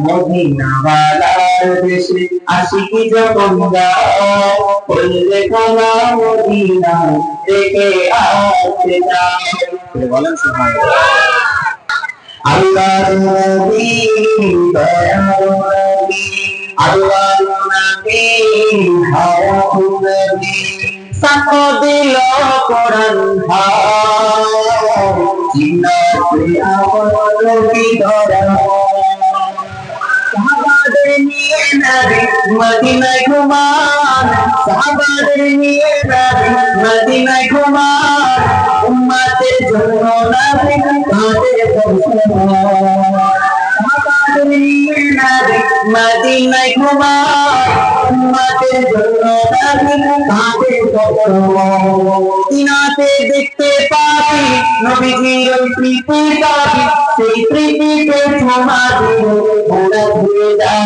মদিনাওয়ালার দেশে আশিকি যখন যাও বললে কোনা মদিনা দেখে আসতে যাও বলেন আল্লাহর নবী দয়ার নবী আল্লাহর নবী হায়াতুন নবী সাকো দিল কোরআন ভাই জিন্নাতে নবী মদিনায় ঘুমান সাহাবাদের নিয়ে নবী মদিনায় ঘুমান উম্মতের জন্য নবী কাঁদে সাহাবাদের দেখতে পাবি, নবীজির প্রীতি পাবি সেই প্রীতিতে দিব ভুলে যায়।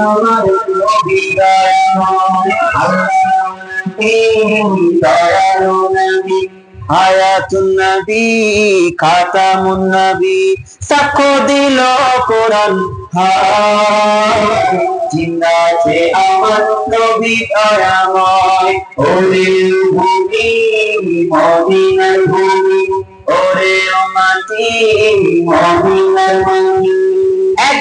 আমার হায়াতুন নবী খাতামুন নবী সাক্ষ্য দিল কোরআন জিন্দা আমার নবী দয়াময় ভূমি ভূমি ওরে মাটি মদিনার মাটি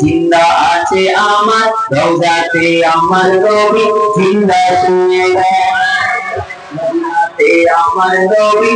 জিন্দা আছে আমার রোজাতে আমার রবি জিন্দা শুয়ে আমার রবি